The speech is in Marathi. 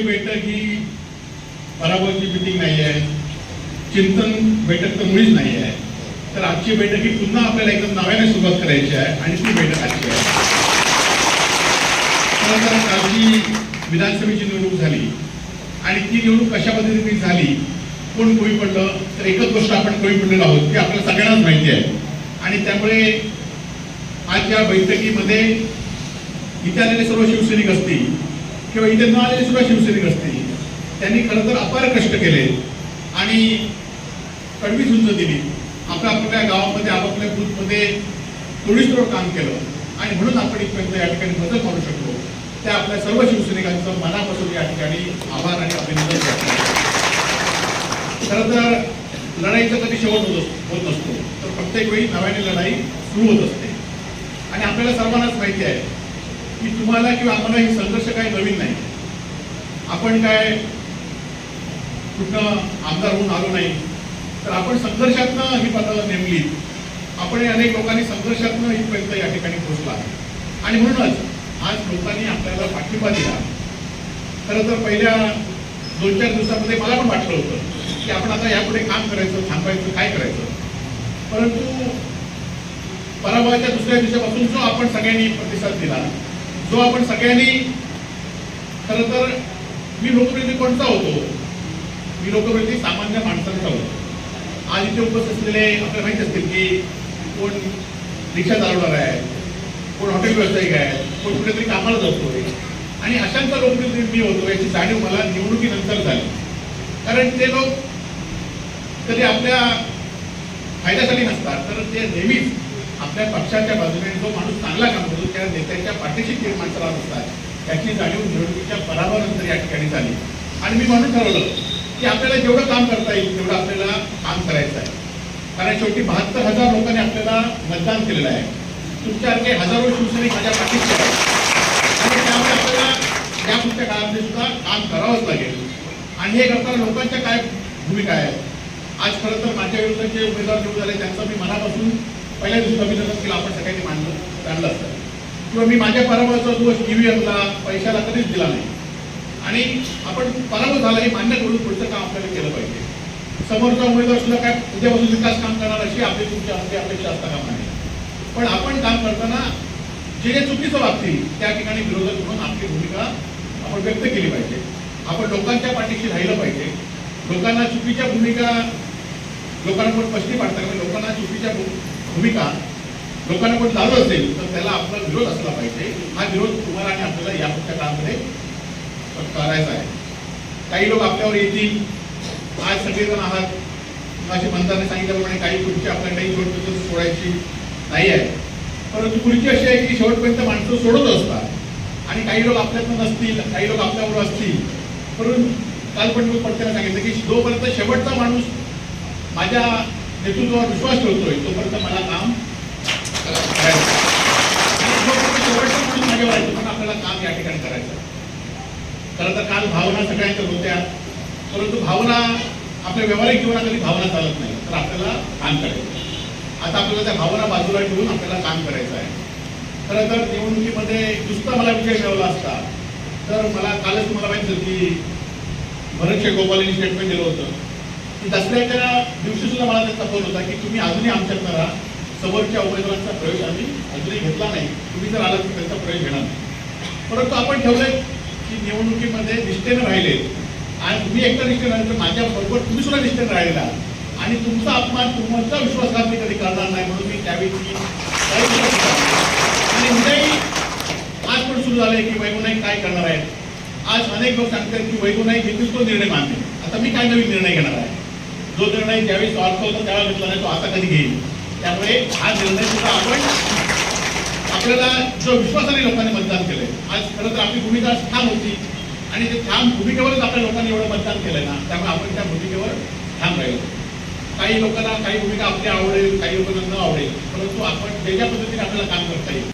आजची बैठक ही पराभवाची मिटिंग नाही आहे चिंतन बैठक तर मुळीच नाही आहे तर आजची बैठक ही पुन्हा आपल्याला एकदम नव्याने सुरुवात करायची आहे आणि ती बैठक आजची आहे. तर कालची विधानसभेची निवडणूक झाली आणि ती निवडणूक कशा पद्धतीने झाली कोण कमी पडलं तर एकच गोष्ट आपण कमी पडलेलो आहोत ती आपल्याला सगळ्यांनाच माहिती आहे. आणि त्यामुळे आज या बैठकीमध्ये इथे आलेले सर्व शिवसैनिक असतील किंवा इथे न आलेले सुद्धा शिवसैनिक असतील त्यांनी खरं तर अपार कष्ट केले आणि कडवी झुंज दिली. आपल्या आपल्या गावामध्ये आपापल्या बूथमध्ये तोडीसतोड काम केलं. आणि म्हणून आपण इथपर्यंत या ठिकाणी मदत करू शकलो. त्या आपल्या सर्व शिवसैनिकांचं मनापासून या ठिकाणी आभार आणि अभिनंदन करतो. खरं तर लढाईचा कधी शेवट होत असतो होत नसतो. तर प्रत्येक वेळी नव्याने लढाई सुरू होत असते. आणि आपल्याला सर्वांनाच माहिती आहे की तुम्हाला किंवा आम्हाला हे संघर्ष काही नवीन नाही. आपण काय कुठं आमदार होऊन आलो नाही तर आपण संघर्षातनं ही पदाला नेमली. आपण अनेक लोकांनी संघर्षातनं इथपर्यंत या ठिकाणी पोहोचला. आणि म्हणूनच आज लोकांनी आपल्याला पाठिंबा दिला. खरं तर पहिल्या दोन चार दिवसामध्ये मला पण वाटलं होतं की आपण आता यापुढे काम करायचं थांबायचं काय करायचं. परंतु पराभवाच्या दुसऱ्या दिवसापासून जो आपण सगळ्यांनी प्रतिसाद दिला जो आपण सगळ्यांनी खरं तर मी लोकप्रतिनिधी कोणता होतो? मी लोकप्रतिनिधी सामान्य माणसांचा होतो. आज इथे उपस्थित असलेले आपल्याला माहिती असतील की कोण रिक्षा चालवणार आहे कोण हॉटेल व्यावसायिक आहे कोण कुठेतरी कामाला जातोय. आणि अशांचा लोकप्रतिनिधी मी होतो याची जाणीव मला निवडणुकीनंतर झाली. कारण ते लोक कधी आपल्या फायद्यासाठी नसतात तर ते नेहमीच आपल्या पक्षाच्या बाजूने जो माणूस चांगला काम करतो त्या नेत्याच्या पाठीशी निर्माण माणसं राहत असतात. त्याची जाणीव निवडणुकीच्या पराभवानंतर या ठिकाणी झाली. आणि मी म्हणून ठरवलं की आपल्याला जेवढं काम करता येईल तेवढं आपल्याला काम करायचं आहे. कारण शेवटी बहात्तर हजार लोकांनी आपल्याला मतदान केलेलं आहे. तुमच्यासारखे हजारो शिवसैनिक माझ्या पाठीशी आहेत. आणि त्यामुळे आपल्याला या पुढच्या काळामध्ये सुद्धा काम करावंच लागेल. आणि हे करताना लोकांच्या काय भूमिका आहे आज खरं तर माझ्या विरुद्ध जे उमेदवार निवडून झाले त्यांचा मी मनापासून पहिल्या दिवशी अभिनंदन केलं आपण सगळ्यांनी मांडलं जाणलं असतं किंवा मी माझ्या पराभवाचा दोष ईव्हीएमला पैशाला कधीच दिला नाही. आणि आपण पराभव झाला हे मान्य करून पुढचं काम आपल्याला केलं पाहिजे. समोरचा उमेदवार सुद्धा काय उद्यापासून विकास काम करणार अशी आपली तुमच्या आपली अपेक्षा असता कामा नये पण आपण काम करताना जे जे चुकीचं वागतील त्या ठिकाणी विरोधक म्हणून आपली भूमिका आपण व्यक्त केली पाहिजे. आपण लोकांच्या पाठीशी राहिलं पाहिजे. लोकांना चुकीच्या भूमिका लोकांना पश्चिम पाडतात. म्हणजे लोकांना चुकीच्या भूमिका लोकांना कोण चालू असेल तर त्याला आपला विरोध असला पाहिजे. हा विरोध तुम्हाला आणि आपल्याला या पुढच्या काळामध्ये करायचा आहे. काही लोक आपल्यावर येतील. आज सगळेजण आहात. माझी मंत्र्यांनी सांगितल्याप्रमाणे काही खुर्ची आपल्याला काही शेवटपर्यंत सोडायची नाही आहे. परंतु खुर्ची अशी आहे की शेवटपर्यंत माणसं सोडत असतात. आणि काही लोक आपल्यातनं नसतील काही लोक आपल्याबरोबर असतील. परंतु काल पण मी पडताना सांगितलं की जोपर्यंत शेवटचा माणूस माझ्या नेतृत्वावर विश्वास ठेवतोय तोपर्यंत मला काम करायचं. आहे. आहे आपल्याला काम या ठिकाणी करायचं. खरं तर काल भावना सगळ्यांच्या होत्या. परंतु भावना आपल्या व्यावहारिक जीवनाखाली भावना चालत नाही तर आपल्याला काम करायचं आता आपल्याला त्या भावना बाजूला ठेवून आपल्याला काम करायचं आहे. खरं तर निवडणुकीमध्ये नुसता मला विजय मिळवला असता तर मला कालच तुम्हाला माहिती होती की भरत गोपाल गोपालींनी स्टेटमेंट दिलं होतं. की दसऱ्याच्या दिवशी सुद्धा मला त्यांचा फोन होता की तुम्ही अजूनही आमच्यात करा समोरच्या उमेदवारांचा प्रवेश आम्ही अजूनही घेतला नाही. तुम्ही जर आलात तर त्यांचा प्रवेश घेणार नाही. परंतु आपण ठेवलंय की निवडणुकीमध्ये निष्ठेनं राहिले. आणि तुम्ही एकटा निष्ठेनं राहिले तर माझ्या बरोबर तुम्ही सुद्धा निष्ठेनं राहिलेला. आणि तुमचा अपमान तुमचा विश्वासघात मी कधी करणार नाही म्हणून मी त्यावेळी आणि उद्याही आज पण सुरू झालंय की वैगुणाई काय करणार आहेत. आज अनेक लोक सांगतात की वैगुणाई घेतील तो निर्णय मानते आता मी काय नवीन निर्णय घेणार आहे? जो निर्णय ज्यावेळी स्वार्थ होता त्यावेळेला घेतला नाही तो आता कधी घेईल? त्यामुळे हा निर्णय सुद्धा आपण आपल्याला जो विश्वासाने लोकांनी मतदान केलंय आज खरं तर आपली भूमिका ठाम होती आणि ते ठाम भूमिकेवरच आपल्या लोकांनी एवढं मतदान केलंय ना त्यामुळे आपण त्या भूमिकेवर ठाम राहिलो. काही लोकांना काही भूमिका आपली आवडेल काही लोकांना न आवडेल परंतु आपण त्याच्या ज्या पद्धतीने आपल्याला काम करता येईल